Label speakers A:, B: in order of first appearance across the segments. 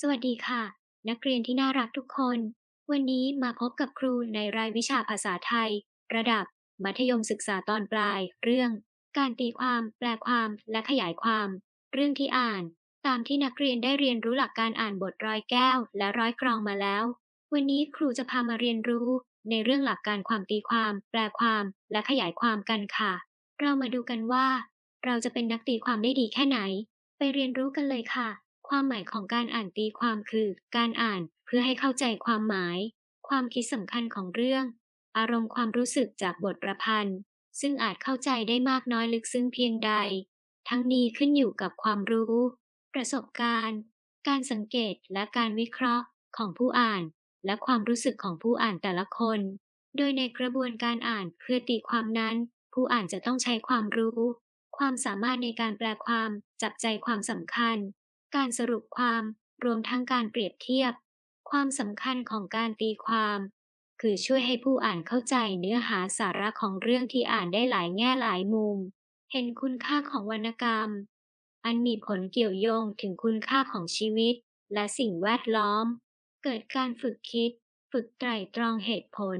A: สวัสดีค่ะ นักเรียนที่น่ารักทุกคน วันนี้มาพบกับครูในรายวิชาภาษาไทย ระดับ มัธยมศึกษาตอนปลาย เรื่อง การตีความ แปลความและขยายความ เรื่องที่อ่าน ตามที่นักเรียนได้เรียนรู้หลักการอ่านบทร้อยแก้ว และร้อยกรองมาแล้ว วันนี้ครูจะพามาเรียนรู้ ในเรื่องหลักการความตีความ แปลความ และขยายความกันค่ะ เรามาดูกันว่า เราจะเป็นนักตีความได้ดีแค่ไหน ไปเรียนรู้กันเลยค่ะ ความหมายของการอ่านตีความคือ การอ่านเพื่อให้เข้าใจความหมาย ความคิดสำคัญของเรื่อง อารมณ์ความรู้สึกจากบทประพันธ์ ซึ่งอาจเข้าใจได้มากน้อยลึกซึ้งเพียงใด ทั้งนี้ขึ้นอยู่กับความรู้ ประสบการณ์ การสังเกตและการวิเคราะห์ของผู้อ่าน และความรู้สึกของผู้อ่านแต่ละคน โดยในกระบวนการอ่านเพื่อตีความนั้น ผู้อ่านจะต้องใช้ความรู้ ความสามารถในการแปลความจับใจความสำคัญ การสรุปความรวมทั้งการเปรียบเทียบ ความสำคัญของการตีความ คือช่วยให้ผู้อ่านเข้าใจเนื้อหาสาระของเรื่องที่อ่านได้หลายแง่หลายมุม เห็นคุณค่าของวรรณกรรม อันมีผลเกี่ยวโยงถึงคุณค่าของชีวิต และสิ่งแวดล้อม เกิดการฝึกคิด ฝึกไตร่ตรองเหตุผล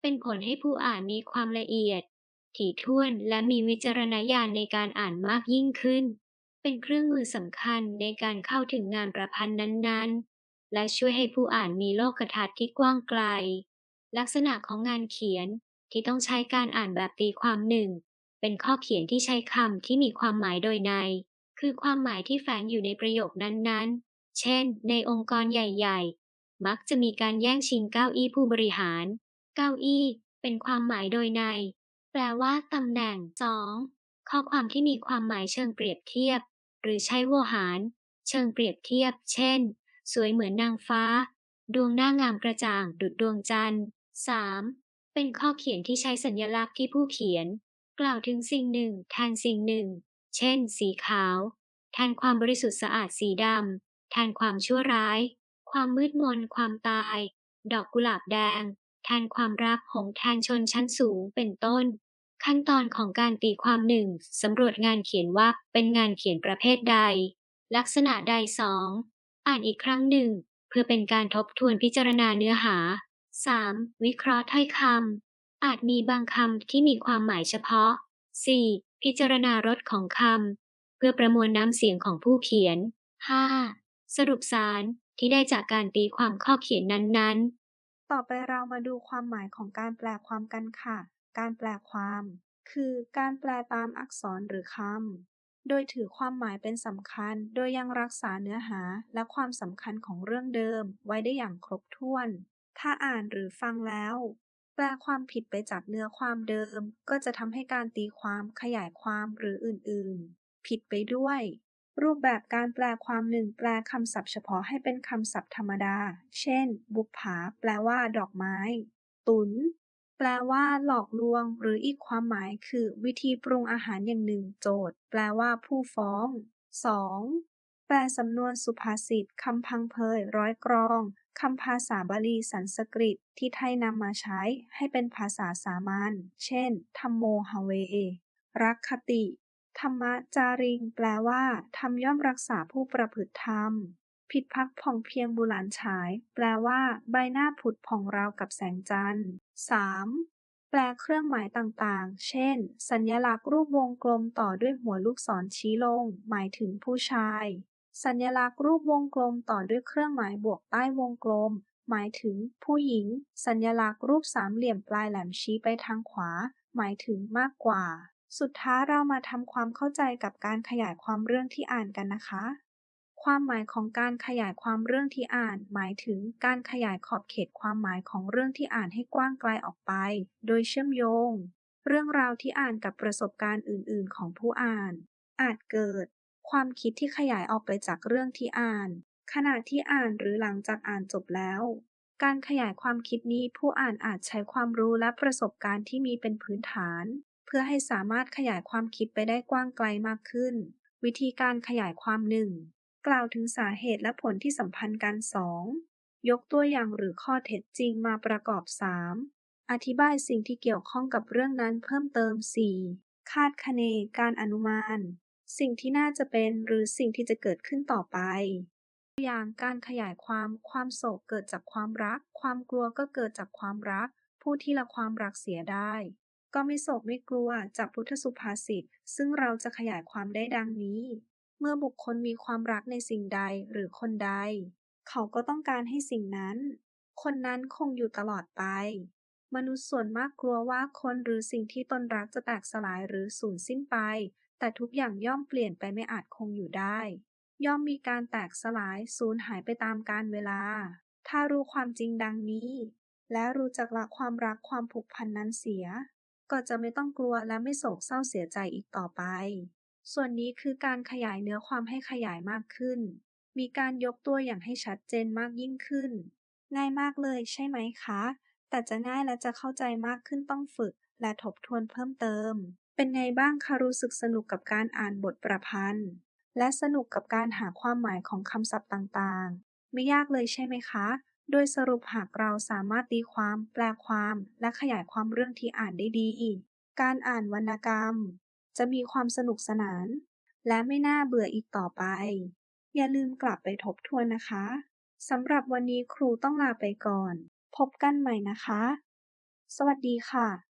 A: เป็นผลให้ผู้อ่านมีความละเอียด ถี่ถ้วนและมีวิจารณญาณในการอ่านมากยิ่งขึ้น เป็นเครื่องมือสำคัญในการเข้าถึงงานประพันธ์นั้นๆ และช่วยให้ผู้อ่านมีโลกทัศน์ที่กว้างไกล ลักษณะของงานเขียนที่ต้องใช้การอ่านแบบตีความหนึ่ง เป็นข้อเขียนที่ใช้คำที่มีความหมายโดยใน คือความหมายที่แฝงอยู่ในประโยคนั้นๆ เช่น ในองค์กรใหญ่ๆ มักจะมีการแย่งชิงเก้าอี้ผู้บริหาร เก้าอี้ เป็นความหมายโดยใน แปลว่าตำแหน่ง 2. ข้อความที่มีความหมายเชิงเปรียบเทียบ หรือใช้วหาร เชิงเปรียบเทียบ เช่น สวยเหมือนนางฟ้า ดวงหน้างามกระจ่างดุจดวงจันทร์ 3. เป็นข้อเขียนที่ใช้สัญลักษณ์ที่ผู้เขียน กล่าวถึงสิ่งหนึ่งแทนสิ่งหนึ่ง เช่น สีขาวแทนความบริสุทธิ์สะอาดสีดำแทนความชั่วร้าย ความมืดมน ความตาย ดอกกุหลาบแดงแทนความรักหงแทนชนชั้นสูงเป็นต้น ขั้นตอนของการตีความหนึ่งสำรวจงานเขียนว่าเป็นงานเขียนประเภทใด ลักษณะใดสองอ่านอีกครั้งหนึ่ง เพื่อเป็นการทบทวนพิจารณาเนื้อหา 3. วิเคราะห์ถ้อยคำอาจมีบางคำที่มีความหมายเฉพาะ 4. พิจารณารสของคำเพื่อประมวลน้ำเสียงของผู้เขียน 5. สรุปสารที่ได้จากการตีความข้อเขียนนั้นๆ
B: ต่อไปเรามาดูความหมายของการแปลความกันค่ะ การแปลความ คือ การแปลตามอักษรหรือคำ โดยถือความหมายเป็นสำคัญ โดยยังรักษาเนื้อหาและความสำคัญของเรื่องเดิมไว้ได้อย่างครบถ้วน ถ้าอ่านหรือฟังแล้ว แปลความผิดไปจากเนื้อความเดิม ก็จะทำให้การตีความขยายความหรืออื่นๆ ผิดไปด้วยรูปแบบการแปลความหนึ่งแปลคำศัพท์เฉพาะให้เป็นคำศัพท์ธรรมดา เช่น บุปผา แปลว่า ดอกไม้ ตุน ลว่าหลอกลวง หรืออีกความหมายคือ วิธีปรุงอาหารอย่างหนึ่งโจทย์ แปลว่าผู้ฟ้อง 2. แปลสำนวนสุภาษิตคำพังเพย ร้อยกรองคำภาษาบาลีสันสกฤตที่ไทยนำมาใช้ ให้เป็นภาษาสามัญ เช่นธัมโมหเวรักคติ ธรรมจาริง แปลว่า ธรรมย่อมรักษาผู้ประพฤติธรรม ผิดพักผ่องเพียงบุหลานฉาย แปลว่า ใบหน้าผุดผ่องราวกับแสงจันทร์ 3. แปลเครื่องหมายต่างๆ เช่น สัญลักษณ์รูปวงกลมต่อด้วยหัวลูกศรชี้ลง หมายถึงผู้ชาย สัญลักษณ์รูปวงกลมต่อด้วยเครื่องหมายบวกใต้วงกลม หมายถึง ผู้หญิง สัญลักษณ์รูปสามเหลี่ยมปลายแหลมชี้ไปทางขวา หมายถึงมากกว่า สุดท้ายเรามาทำความเข้าใจกับการขยายความเรื่องที่อ่านกันนะคะ ความหมายของการขยายความเรื่องที่อ่าน หมายถึงการขยายขอบเขตความหมายของเรื่องที่อ่านให้กว้างไกลออกไป โดยเชื่อมโยง เรื่องราวที่อ่านกับประสบการณ์อื่น ๆ ของผู้อ่าน อาจเกิด ความคิดที่ขยายออกไปจากเรื่องที่อ่าน ขณะที่อ่านหรือหลังจากอ่านจบแล้ว การขยายความคิดนี้ผู้อ่านอาจใช้ความรู้และประสบการณ์ที่มีเป็นพื้นฐาน เพื่อให้สามารถขยายความคิดไปได้กว้างไกลมากขึ้น วิธีการขยายความหนึ่ง กล่าวถึงสาเหตุและผลที่สัมพันธ์กัน 2. ยกตัวอย่างหรือข้อเท็จจริงมาประกอบ 3. อธิบายสิ่งที่เกี่ยวข้องกับเรื่องนั้นเพิ่มเติม 4. คาดคะเนการอนุมาน สิ่งที่น่าจะเป็นหรือสิ่งที่จะเกิดขึ้นต่อไป ตัวอย่างการขยายความความโศกเกิดจากความรัก ความกลัวก็เกิดจากความรักพูดที่ละความรักเสียได้ ก็ไม่โศกไม่กลัวจากพุทธสุภาษิตซึ่งเราจะขยายความได้ดังนี้ เมื่อบุคคลมีความรักในสิ่งใดหรือคนใด เขาก็ต้องการให้สิ่งนั้น คนนั้นคงอยู่ตลอดไป มนุษย์ส่วนมากกลัวว่าคนหรือสิ่งที่ตนรักจะแตกสลายหรือสูญสิ้นไป แต่ทุกอย่างย่อมเปลี่ยนไปไม่อาจคงอยู่ได้ ย่อมมีการแตกสลายสูญหายไปตามกาลเวลา ถ้ารู้ความจริงดังนี้ และรู้จักละความรักความผูกพันนั้นเสีย ก็จะไม่ต้องกลัวและไม่โศกเศร้าเสียใจอีกต่อไป ส่วนนี้คือการขยายเนื้อความให้ขยายมากขึ้น มีการยกตัวอย่างให้ชัดเจนมากยิ่งขึ้น ง่ายมากเลยใช่ไหมคะ แต่จะง่ายและจะเข้าใจมากขึ้นต้องฝึก และทบทวนเพิ่มเติม เป็นไงบ้างคะรู้สึกสนุกกับการอ่านบทประพันธ์ และสนุกกับการหาความหมายของคำศัพท์ต่างๆ ไม่ยากเลยใช่ไหมคะ โดยสรุปหากเราสามารถตีความ แปลความ และขยายความเรื่องที่อ่านได้ดี การอ่านวรรณกรรม จะมีความสนุกสนาน และไม่น่าเบื่ออีกต่อไป อย่าลืมกลับไปทบทวนนะคะสำหรับวันนี้ครูต้องลาไปก่อน พบกันใหม่นะคะ สวัสดีค่ะ